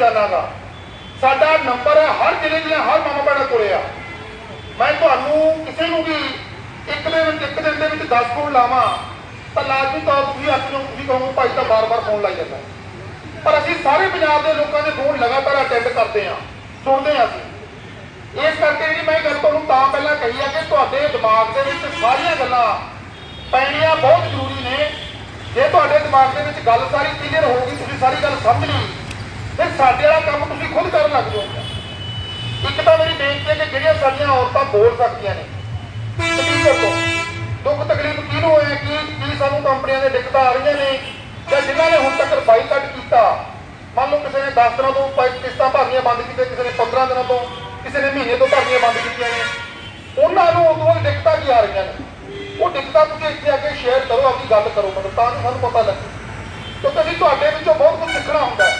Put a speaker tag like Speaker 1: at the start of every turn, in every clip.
Speaker 1: ਕਿਸਾਨਾਂ ਦਾ। ਸਾਡਾ ਨੰਬਰ ਹੈ, ਹਰ ਜ਼ਿਲ੍ਹੇ ਦੀਆਂ ਹਰ ਮਾਮਾ ਭੈਣਾਂ ਕੋਲੇ ਆ। ਮੈਂ ਤੁਹਾਨੂੰ ਕਿਸੇ ਨੂੰ ਵੀ ਇੱਕ ਦੇ ਵਿੱਚ, ਇੱਕ ਦਿਨ ਦੇ ਵਿੱਚ 10 ਫੋਨ ਲਾਵਾਂ, ਤਾਂ ਲਾਜ਼ਮੀ ਤੌਰ ਤੁਸੀਂ ਅੱਜ ਨੂੰ ਤੁਸੀਂ ਕਹੋਗੇ, ਭਾਈ ਤਾਂ ਬਾਰ-ਬਾਰ ਫੋਨ ਲਾਈ ਜਾਂਦਾ ਪਰ ਅਸੀਂ ਸਾਰੇ ਪੰਜਾਬ ਦੇ ਲੋਕਾਂ ਦੇ ਫੋਨ ਲਗਾਤਾਰ ਅਟੈਂਡ ਕਰਦੇ ਹਾਂ, ਸੁਣਦੇ ਹਾਂ ਅਸੀਂ। ਇਸ ਕਰਕੇ ਜਿਹੜੀ ਮੈਂ ਗੱਲ ਤੁਹਾਨੂੰ ਤਾਂ ਪਹਿਲਾਂ ਕਹੀ ਆ ਕਿ ਤੁਹਾਡੇ ਦਿਮਾਗ ਦੇ ਵਿੱਚ ਸਾਰੀਆਂ ਗੱਲਾਂ ਪੈਣੀਆਂ ਬਹੁਤ ਜ਼ਰੂਰੀ ਨੇ। ਜੇ ਤੁਹਾਡੇ ਦਿਮਾਗ ਦੇ ਵਿੱਚ ਗੱਲ ਸਾਰੀ ਕਲੀਅਰ ਹੋਊਗੀ ਤੁਸੀਂ ਸਾਰੀ ਗੱਲ ਸਮਝ ਲਈ ਫਿਰ ਸਾਡੇ ਵਾਲਾ ਕੰਮ ਤੁਸੀਂ ਖੁਦ ਕਰਨ ਲੱਗ ਜਾਓਗੇ ਇੱਕ ਤਾਂ ਮੇਰੀ ਬੇਨਤੀ ਹੈ ਕਿ ਜਿਹੜੀਆਂ ਸਾਡੀਆਂ ਔਰਤਾਂ ਬੋਲ ਸਕਦੀਆਂ ਨੇ ਸਪੀਕਰ ਤੋਂ ਦੁੱਖ ਤਕਲੀਫ ਕਿਹਨੂੰ ਹੋਇਆ, ਕਿ ਕੀ ਸਾਨੂੰ ਕੰਪਨੀਆਂ ਦੇ ਦਿੱਕਤਾਂ ਆ ਰਹੀਆਂ ਨੇ, ਜਾਂ ਜਿਨ੍ਹਾਂ ਨੇ ਹੁਣ ਤੱਕ ਬਾਈਕਾਟ ਕੀਤਾ। ਮੰਨ ਲਓ ਕਿਸੇ ਨੇ 10 ਦਿਨਾਂ ਤੋਂ ਕਿਸ਼ਤਾਂ ਭਰਨੀਆਂ ਬੰਦ ਕੀਤੀਆਂ, ਕਿਸੇ ਨੇ 15 ਦਿਨਾਂ ਤੋਂ, ਕਿਸੇ ਨੇ ਮਹੀਨੇ ਤੋਂ ਭਰਨੀਆਂ ਬੰਦ ਕੀਤੀਆਂ ਨੇ। ਉਹਨਾਂ ਨੂੰ ਉਦੋਂ ਦਿੱਕਤਾਂ ਕੀ ਆ ਰਹੀਆਂ ਨੇ? ਉਹ ਦਿੱਕਤਾਂ ਤੁਸੀਂ ਇੱਥੇ ਆ ਕੇ ਸ਼ੇਅਰ ਕਰੋ ਆਪਣੀ ਗੱਲ ਕਰੋ, ਮਤਲਬ ਤਾਂ ਕਿ ਸਾਨੂੰ ਪਤਾ ਲੱਗੇ ਕਿਉਂਕਿ ਅਸੀਂ ਤੁਹਾਡੇ ਵਿੱਚੋਂ ਬਹੁਤ ਕੁਝ ਸਿੱਖਣਾ ਹੁੰਦਾ ਹੈ।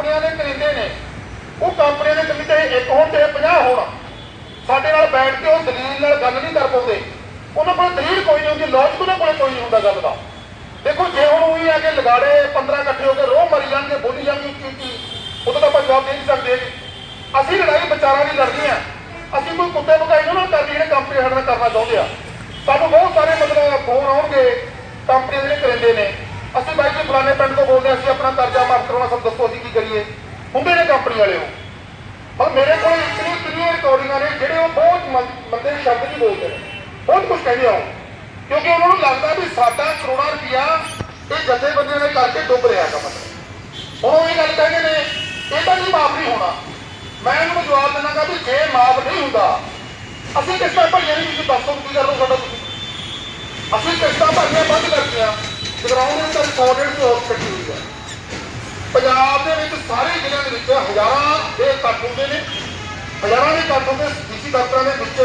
Speaker 1: ਕੰਪਨੀਆਂ ਦੇ ਕਰਿੰਦੇ ਨੇ। ਉਹ ਕੰਪਨੀਆਂ ਦੇ ਕਰਿੰਦੇ ਇੱਕ ਹੋਣ ਤੇ 50 ਹੋਣ। ਸਾਡੇ ਨਾਲ ਬੈਠ ਕੇ ਉਹ ਦਲੀਲ ਨਾਲ ਗੱਲ ਨਹੀਂ ਕਰ ਪਾਉਂਦੇ। ਉਹਨਾਂ ਕੋਲ ਦਲੀਲ ਕੋਈ ਨਹੀਂ ਹੁੰਦੀ ਲੌਜਿਕ ਉਹਨਾਂ ਕੋਲ ਕੋਈ ਨਹੀਂ ਹੁੰਦਾ ਗੱਲ ਦਾ। ਦੇਖੋ, ਜੇ ਹੁਣ ਉਹੀ ਆ ਕੇ ਲਗਾੜੇ 15 ਇਕੱਠੇ ਹੋ ਕੇ ਰੋਹ ਮਰੀ ਜਾਣਗੇ, ਬੋਲੀ ਜਾਣਗੇ ਉੱਚੀ ਉੱਚੀ ਉਦੋਂ ਤਾਂ ਆਪਾਂ ਜਵਾਬ ਦੇ ਨਹੀਂ ਸਕਦੇ ਅਸੀਂ ਲੜਾਈ ਵਿਚਾਰਾਂ ਦੀ ਲੜਨੀ ਆ। ਅਸੀਂ ਕੋਈ ਕੁੱਤੇ ਭਕਾਈ ਨੂੰ ਨਾ ਕਰਨੀ ਜਿਹੜੇ ਕੰਪਨੀ ਸਾਡੇ ਨਾਲ ਕਰਨਾ ਚਾਹੁੰਦੇ ਆ। ਸਾਨੂੰ ਬਹੁਤ ਸਾਰੇ ਮਤਲਬ ਫੋਨ ਆਉਣਗੇ ਕੰਪਨੀਆਂ ਦੇ ਕਰਿੰਦੇ ਨੇ। ਅਸੀਂ ਬਾਈ ਜੀ ਫਲਾਣੇ ਪਿੰਡ ਤੋਂ ਬੋਲਦੇ ਹਾਂ, ਅਸੀਂ ਆਪਣਾ ਕਰਜ਼ਾ ਮਾਫ ਕਰਾਉਣਾ ਸਭ ਦੱਸੋ ਅਸੀਂ ਕੀ ਕਰੀਏ ਹੁੰਦੇ ਨੇ ਕੰਪਨੀ ਵਾਲੇ ਉਹ ਪਰ ਮੇਰੇ ਕੋਲ ਇਤਨੀ ਕਿੰਨੀਆਂ ਰਿਕਾਰਡਿੰਗਾਂ ਨੇ ਜਿਹੜੇ ਉਹ ਬਹੁਤ ਮੰ- ਮੰਦੇ ਸ਼ਬਦ ਨਹੀਂ ਬੋਲਦੇ ਨੇ। ਬਹੁਤ ਕੁਝ ਕਹਿੰਦੇ ਆ ਉਹ। ਕਿਉਂਕਿ ਉਹਨਾਂ ਨੂੰ ਲੱਗਦਾ ਵੀ ਸਾਡਾ ਕਰੋੜਾਂ ਰੁਪਇਆ ਇਹ ਜਥੇਬੰਦੀਆਂ ਨੇ ਕਰਕੇ ਡੁੱਬ ਰਿਹਾ ਹੈਗਾ ਹੁਣ ਉਹ ਇਹ ਗੱਲ ਕਹਿੰਦੇ ਨੇ, ਇਹ ਤਾਂ ਨਹੀਂ ਮਾਫ ਨਹੀਂ ਹੋਣਾ। ਮੈਂ ਉਹਨੂੰ ਜਵਾਬ ਦੇਣਾਗਾ ਵੀ ਜੇ ਮਾਫ ਨਹੀਂ ਹੁੰਦਾ, ਅਸੀਂ ਕਿਸ਼ਤਾਂ ਭਰੀਆਂ ਨਹੀਂ, ਤੁਸੀਂ ਦੱਸੋ ਕੀ ਕਰੋ ਸਾਡਾ ਤੁਸੀਂ। ਅਸੀਂ ਕਿਸ਼ਤਾਂ ਭਰਨੀਆਂ ਬੰਦ ਕਰਤੀਆਂ। ਜਗਰਾਉਂ ਦੇ ਵਿੱਚ 100 150 ਹੋਰ ਪੰਜਾਬ ਦੇ ਵਿੱਚ ਸਾਰੇ ਜ਼ਿਲ੍ਹਿਆਂ ਦੇ ਵਿੱਚ ਹਜ਼ਾਰਾਂ ਦੇ ਇਕੱਠ ਹੁੰਦੇ ਨੇ। ਹਜ਼ਾਰਾਂ ਦੇ ਇਕੱਠ ਹੁੰਦੇ ਡੀਸੀ ਦਫ਼ਤਰਾਂ ਦੇ ਵਿੱਚ।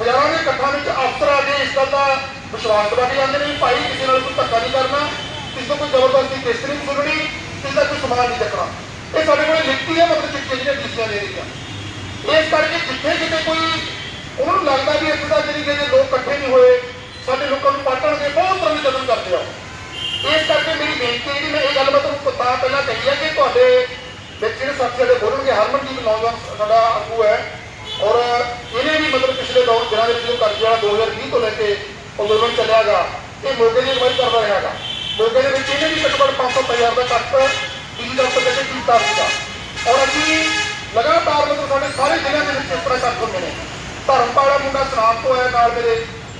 Speaker 1: ਹਜ਼ਾਰਾਂ ਦੇ ਇਕੱਠਾਂ ਵਿੱਚ ਅਫਸਰ ਆ ਕੇ ਇਸ ਗੱਲ ਦਾ ਵਿਸ਼ਵਾਸ ਦਿਵਾ ਕੇ ਜਾਂਦੇ ਨੇ ਭਾਈ ਕਿਸੇ ਨਾਲ ਕੋਈ ਧੱਕਾ ਨਹੀਂ ਕਰਨਾ, ਕਿਸੇ ਤੋਂ ਕੋਈ ਜ਼ਬਰਦਸਤੀ ਕਿਸ਼ਤ ਨਹੀਂ ਸੁਣਨੀ, ਕਿਸੇ ਦਾ ਕੋਈ ਸਮਾਨ ਨਹੀਂ ਚੱਕਣਾ। ਇਹ ਸਾਡੇ ਕੋਲ ਲਿਖਤੀ ਹੈ, ਮਤਲਬ ਚਿੱਠੀਆਂ ਜਿਹੜੀਆਂ ਡੀਸੀਆਂ ਦੇ ਰਹੀਆਂ। ਇਸ ਕਰਕੇ ਜਿੱਥੇ ਕਿਤੇ ਕੋਈ, ਉਹਨਾਂ ਨੂੰ ਲੱਗਦਾ ਵੀ ਇੱਥੇ ਦਾ ਜਿਹੜੀ ਜਿਹੜੇ ਲੋਕ ਇਕੱਠੇ ਨਹੀਂ ਹੋਏ, ਸਾਡੇ ਲੋਕਾਂ ਨੂੰ ਪਾਟਣਗੇ ਬਹੁਤ ਤਰ੍ਹਾਂ ਦੇ ਯਤਨ ਕਰਦੇ ਆ ਇਸ ਕਰਕੇ ਮੇਰੀ ਬੇਨਤੀ ਹੈ ਜਿਹੜੀ ਮੈਂ ਇਹ ਗੱਲ ਮੈਂ ਤੁਹਾਨੂੰ ਤਾਂ ਪਹਿਲਾਂ ਕਹੀ ਹੈ ਕਿ ਤੁਹਾਡੇ ਵਿੱਚ ਜਿਹੜੇ ਸਾਥੀ ਦੇ ਬੋਲਣਗੇ ਹਰਮਨਜੀਤ ਨੌਜਵਾਨ ਸਾਡਾ ਆਗੂ ਹੈ ਔਰ ਇਹਨੇ ਵੀ ਮਤਲਬ ਪਿਛਲੇ ਦੌਰ ਦਿਨਾਂ ਦੇ ਵਿੱਚ ਕਰਜ਼ੇ ਵਾਲਾ 2020 ਤੋਂ ਲੈ ਕੇ ਅੰਦੋਲਨ ਚੱਲਿਆਗਾ, ਇਹ ਮੋਗੇ ਦੀ ਅਗਵਾਈ ਕਰਦਾ ਰਿਹਾਗਾ। ਮੋਗੇ ਦੇ ਵਿੱਚ ਇਹਨੇ ਵੀ ਘੱਟੋ ਘੱਟ 500 ਹਜ਼ਾਰ ਦਾ ਕੱਟ ਬਿਜਲੀ ਦਫ਼ਤਰ ਦੇ ਕੇ ਕੀਤਾ ਸੀਗਾ। ਔਰ ਅਸੀਂ ਲਗਾਤਾਰ ਮਤਲਬ ਸਾਡੇ ਸਾਰੇ ਜ਼ਿਲ੍ਹਿਆਂ ਦੇ ਵਿੱਚ ਇਸ ਤਰ੍ਹਾਂ ਕੱਟ ਹੁੰਦੇ ਨੇ। ਧਰਮਪਾਲਾ ਮੁੰਡਾ ਸਨਾਮ ਤੋਂ ਆਇਆ ਨਾਲ ਮੇਰੇ,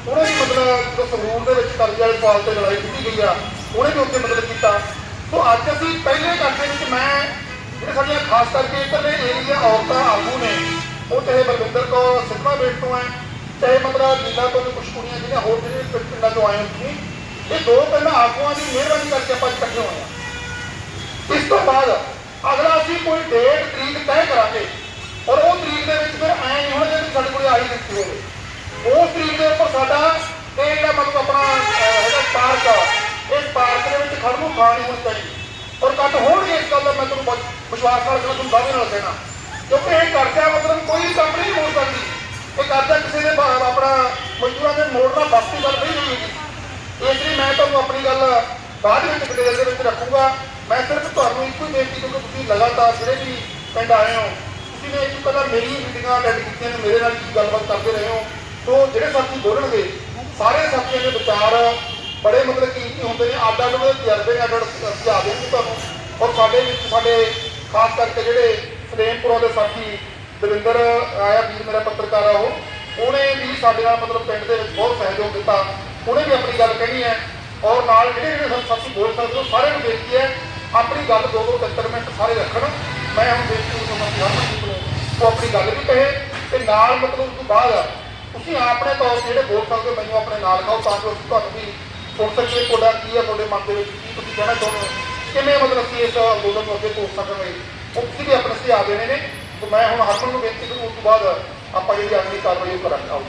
Speaker 1: ਉਹਨੇ ਵੀ ਮਤਲਬ ਜੋ ਸੰਗਰੂਰ ਦੇ ਵਿੱਚ ਕਰਜ਼ੇ ਵਾਲੇ ਪਾਲ ਤੇ ਲੜਾਈ ਕੀਤੀ ਗਈ ਆ ਉਹਨੇ ਵੀ ਉੱਥੇ ਮਦਦ ਕੀਤਾ। ਸੋ ਅੱਜ ਅਸੀਂ ਪਹਿਲੇ ਘਰ ਦੇ ਵਿੱਚ ਮੈਂ ਜਿਹੜੇ ਸਾਡੀਆਂ ਖਾਸ ਕਰਕੇ ਇੱਧਰਲੇ ਏਰੀਆ ਔਰਤਾਂ ਆਗੂ ਨੇ, ਉਹ ਚਾਹੇ ਬਲਵਿੰਦਰ ਕੌਰ ਸਿੱਧਵਾ ਬੇਟ ਤੋਂ ਹੈ, ਚਾਹੇ ਮਤਲਬ ਨੀਲਾ ਤੋਂ ਵੀ ਕੁਝ ਕੁੜੀਆਂ ਜਿਹੜੀਆਂ ਹੋਰ ਜਿਹੜੇ ਪਿੰਡਾਂ ਤੋਂ ਆਏ ਸੀ, ਇਹ ਦੋ ਪਹਿਲਾਂ ਆਗੂਆਂ ਦੀ ਮਿਹਰਬਾਨੀ ਕਰਕੇ ਆਪਾਂ ਇਕੱਠੇ ਹੋਏ ਹਾਂ। ਇਸ ਤੋਂ ਬਾਅਦ ਅਗਲਾ ਅਸੀਂ ਕੋਈ ਡੇਟ ਤਰੀਕ ਤੈਅ ਕਰਾਂਗੇ, ਔਰ ਉਹ ਤਰੀਕ ਦੇ ਵਿੱਚ ਫਿਰ ਐ ਨਹੀਂ ਹੋਣਾ ਕਿ ਸਾਡੇ ਕੋਲ ਆਈ ਦਿੱਤੀ ਹੋਵੇ ਉਸ ਤਰੀਕ ਦੇ ਉੱਪਰ ਸਾਡਾ ਇਹ ਜਿਹੜਾ ਮਤਲਬ ਆਪਣਾ ਅਹ, ਹੈਗਾ ਪਾਰਕ ਆ, ਇਸ ਪਾਰਕ ਦੇ ਵਿੱਚ ਖੜਨ ਨੂੰ ਔਰ ਕੱਟ ਹੋਣਗੇ ਇਸ ਗੱਲ ਦਾ ਮੈਂ ਤੁਹਾਨੂੰ ਵਿਸ਼ਵਾਸ ਨਾਲ ਕਹਿੰਦਾ ਤੁਹਾਨੂੰ ਦਾਅਵੇ ਨਾਲ ਕਹਿਣਾ। ਕਿਉਂਕਿ ਇਹ ਕਰਜ਼ਾ ਮਤਲਬ ਕੋਈ ਕੰਪਨੀ ਨਹੀਂ ਮੋੜ ਸਕਦੀ। ਇਹ ਕਰਜ਼ਾ ਕਿਸੇ ਨੇ ਆਪਣਾ ਮਜ਼ਦੂਰਾਂ ਦੇ ਮੋੜਨਾ ਬਸਤੀ ਗੱਲ ਨਹੀਂ ਹੋਈ ਇਸ ਲਈ ਮੈਂ ਤੁਹਾਨੂੰ ਆਪਣੀ ਗੱਲ ਬਾਅਦ ਵਿੱਚ ਡਿਟੇਲ ਦੇ ਵਿੱਚ ਰੱਖੂਗਾ। ਮੈਂ ਸਿਰਫ ਤੁਹਾਨੂੰ ਇੱਕੋ ਹੀ ਬੇਨਤੀ ਕਿਉਂਕਿ ਤੁਸੀਂ ਲਗਾਤਾਰ ਜਿਹੜੇ ਵੀ ਪਿੰਡ ਆਏ ਹੋ, ਤੁਸੀਂ ਨੇ ਇੱਕ ਪਹਿਲਾਂ ਮੇਰੀ ਮੀਟਿੰਗਾਂ ਅਟੈਂਡ ਕੀਤੀਆਂ ਨੇ, ਮੇਰੇ ਨਾਲ ਕੀ ਗੱਲਬਾਤ ਕਰਦੇ ਰਹੇ ਹੋ। ਸੋ ਜਿਹੜੇ ਸਾਥੀ ਬੋਲਣਗੇ, ਸਾਰੇ ਸਾਥੀਆਂ ਦੇ ਵਿਚਾਰ ਬੜੇ ਮਤਲਬ ਕੀ ਹੁੰਦੇ ਨੇ ਅੱਡ ਅੱਡ ਉਹਦੇ ਤਜਰਬੇ ਨੇ ਅੱਡ ਅੱਡ ਸੁਝਾਅ ਦੇਣਗੇ ਤੁਹਾਨੂੰ। ਔਰ ਸਾਡੇ ਵਿੱਚ ਸਾਡੇ ਖਾਸ ਕਰਕੇ ਜਿਹੜੇ ਸਲੇਮਪੁਰਾਂ ਦੇ ਸਾਥੀ ਦਵਿੰਦਰ ਆਇਆ, ਵੀਰ ਮੇਰਾ ਪੱਤਰਕਾਰ ਆ ਉਹ, ਉਹਨੇ ਵੀ ਸਾਡੇ ਨਾਲ ਮਤਲਬ ਪਿੰਡ ਦੇ ਵਿੱਚ ਬਹੁਤ ਸਹਿਯੋਗ ਦਿੱਤਾ। ਉਹਨੇ ਵੀ ਆਪਣੀ ਗੱਲ ਕਹਿਣੀ ਹੈ। ਔਰ ਨਾਲ ਜਿਹੜੇ ਜਿਹੜੇ ਸਾ- ਸਾਥੀ ਬੋਲ ਸਕਦੇ ਹੋ, ਸਾਰਿਆਂ ਨੂੰ ਬੇਨਤੀ ਹੈ, ਆਪਣੀ ਗੱਲ ਦੋ ਦੋ ਤਿੰਨ ਤਿੰਨ ਮਿੰਟ ਸਾਰੇ ਰੱਖਣ। ਮੈਂ ਹੁਣ ਬੇਨਤੀ ਕਰਦਾ ਕਿ ਹਰਮਨਜੀਤ ਨੂੰ ਉਹ ਆਪਣੀ ਗੱਲ ਵੀ ਕਹੇ ਤੇ ਨਾਲ ਮਤਲਬ ਉਸ ਤੋਂ ਬਾਅਦ ਤੁਸੀਂ ਆਪਣੇ ਤੌਰ ਤੇ ਜਿਹੜੇ ਬੋਲ ਸਕਦੇ ਹੋ, ਮੈਨੂੰ ਆਪਣੇ ਨਾਲ ਕਹੋ ਤਾਂ ਕਿ ਤੁਹਾਨੂੰ ਵੀ ਸੁਣ ਸਕੀਏ ਤੁਹਾਡਾ ਕੀ ਹੈ ਤੁਹਾਡੇ ਮਨ ਦੇ ਵਿੱਚ ਕੀ ਤੁਸੀਂ ਕਹਿਣਾ ਚਾਹੁੰਦੇ ਹੋ? ਕਿਵੇਂ ਮਤਲਬ ਅਸੀਂ ਇਸ ਅੰਦੋਲਨ ਨੂੰ ਅੱਗੇ ਤੋਰ ਸਕਾਂਗੇ ਉਹ ਤੁਸੀਂ ਵੀ ਆਪਣੇ ਸੁਝਾਅ ਦੇਣੇ ਨੇ? ਤੇ ਮੈਂ ਹੁਣ ਹਰਮਨ ਨੂੰ ਬੇਨਤੀ ਕਰੂੰ, ਉਸ ਤੋਂ ਬਾਅਦ ਆਪਾਂ ਜਿਹੜੀ ਅਗਲੀ ਕਾਰਵਾਈ ਕਰਾਂਗੇ। ਆਓ।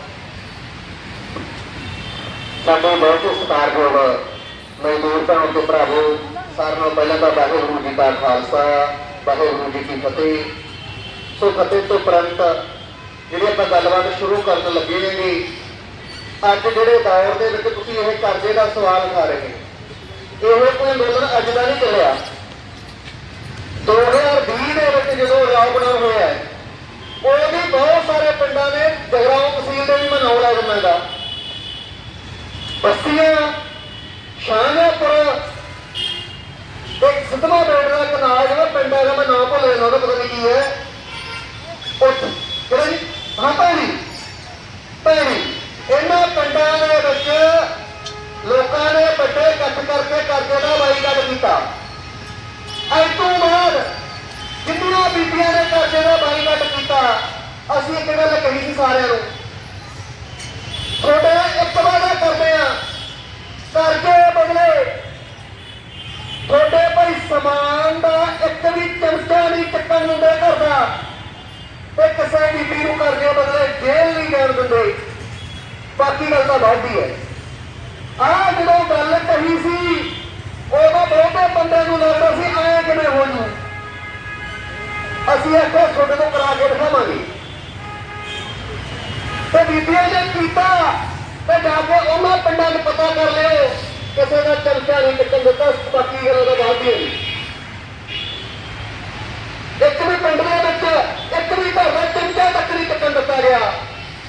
Speaker 2: ਸਾਡੇ ਬਹੁਤ ਸਤਿਕਾਰਯੋਗ ਮਜ਼ਦੂਰ ਭੈਣੋ ਤੇ ਭਰਾਵੋ, ਸਾਰਿਆਂ ਨਾਲੋਂ ਪਹਿਲਾਂ ਤਾਂ ਵਾਹਿਗੁਰੂ ਜੀ ਕਾ ਖਾਲਸਾ, ਵਾਹਿਗੁਰੂ ਜੀ ਕੀ ਫਤਿਹ। ਸੋ ਫਤਿਹ ਤੋਂ ਪ੍ਰੰਤ ਜਿਹੜੀ ਆਪਾਂ ਗੱਲਬਾਤ ਸ਼ੁਰੂ ਕਰਨ ਲੱਗੇ ਨੇ ਅੱਜ ਜਿਹੜੇ ਦੌਰ ਦੇ ਵਿੱਚ ਤੁਸੀਂ ਇਹ ਕਰਜ਼ੇ ਦਾ ਸਵਾਲ ਉਠਾ ਰਹੇ ਹੋ। ਇਹ ਕੋਈ ਅੰਦੋਲਨ ਅੱਜ ਦਾ ਨਹੀਂ ਚੱਲਿਆ। 2020 ਦੇ ਵਿੱਚ ਜਦੋਂ ਲਾਕਡਾਊਨ ਹੋਇਆ, ਉਹ ਵੀ ਬਹੁਤ ਸਾਰੇ ਪਿੰਡਾਂ ਨੇ ਜਗਰਾਉਂ ਤਹਿਸੀਲ ਦੇ ਵੀ ਮਨਾਉਣ ਲੱਗ ਪੈਂਦਾ ਬਸਤੀਆਂ ਸ਼ਾਹਪੁਰ ਤੇ ਸਤਮਾ ਬੇੜ ਦਾ ਕਨਾਲ ਜਿਹੜਾ ਪਿੰਡ ਹੈਗਾ, ਮੈਂ ਨਾਮ ਭੁੱਲ ਗਿਆ ਉਹਦਾ ਪਤਾ ਨਹੀਂ ਕੀ ਹੈ। ਬੀਬੀਆਂ ਨੇ ਕਰਜ਼ੇ ਦਾ ਬਾਈਕਾਟ ਕੀਤਾ। ਅਸੀਂ ਇੱਕ ਗੱਲ ਕਹੀ ਸੀ ਸਾਰਿਆਂ ਨੂੰ। ਤੁਹਾਡੇ ਇੱਕ ਵਾਅਦਾ ਕਰਦੇ ਆ ਕਰਜ਼ੇ ਬਦਲੇ ਤੁਹਾਡੇ ਭਾਈ ਸਮਾਨ ਦਾ ਇੱਕ ਵੀ ਚਮਚਾ ਨਹੀਂ ਚੱਕਣ ਦਿੰਦੇ ਘਰ ਦਾ ਤੇ ਕਿਸੇ ਬੀਬੀ ਨੂੰ ਕਰਜ਼ੇ ਬਦਲੇ ਜੇਲ੍ਹ ਨਹੀਂ ਜਾਣ ਦਿੰਦੇ। ਬਾਕੀ ਗੱਲ ਤਾਂ ਵੱਧਦੀ ਹੈ। ਆਹ ਕਰਾ ਤੇ ਬੀਬੀਆਂ ਨੇ ਕੀਤਾ। ਤੇ ਜਾ ਕੇ ਉਹਨਾਂ ਪਿੰਡਾਂ ਨੂੰ ਪਤਾ ਕਰ ਲਿਓ ਕਿਸੇ ਦਾ ਚਰਚਾ ਨਹੀਂ ਕਿਤੇ ਦਿੱਤਾ, ਬਾਕੀ ਗੱਲ ਉਹਦਾ ਬਾਅਦ ਹੀ ਇੱਕ ਵੀ ਪਿੰਡ ਦੇ ਵਿੱਚ, ਇੱਕ ਵੀ ਘਰ ਦਾ ਚਮਚਾ ਤੱਕ ਨਹੀਂ ਚੱਕਣ ਦਿੱਤਾ ਗਿਆ।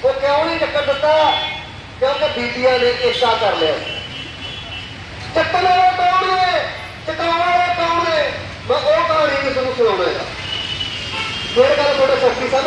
Speaker 2: ਉਹ ਕਿਉਂ ਨਹੀਂ ਚੱਕਣ ਦਿੱਤਾ? ਕਿਉਂਕਿ ਬੀਬੀਆਂ ਨੇ ਇਸ਼ਾ ਕਰ ਲਿਆ। ਚੱਕਣ ਵਾਲੇ ਕੌਣ ਨੇ? ਚਕਾਉਣ ਵਾਲੇ ਕੌਣ ਨੇ? ਮੈਂ ਉਹ ਕਹਾਣੀ ਕਿਸੇ ਨੂੰ ਸੁਣਾਉਣਾ ਹੈ। ਫਿਰ ਗੱਲ ਤੁਹਾਡੇ ਸੱਚੀ ਸਾਹਿਬ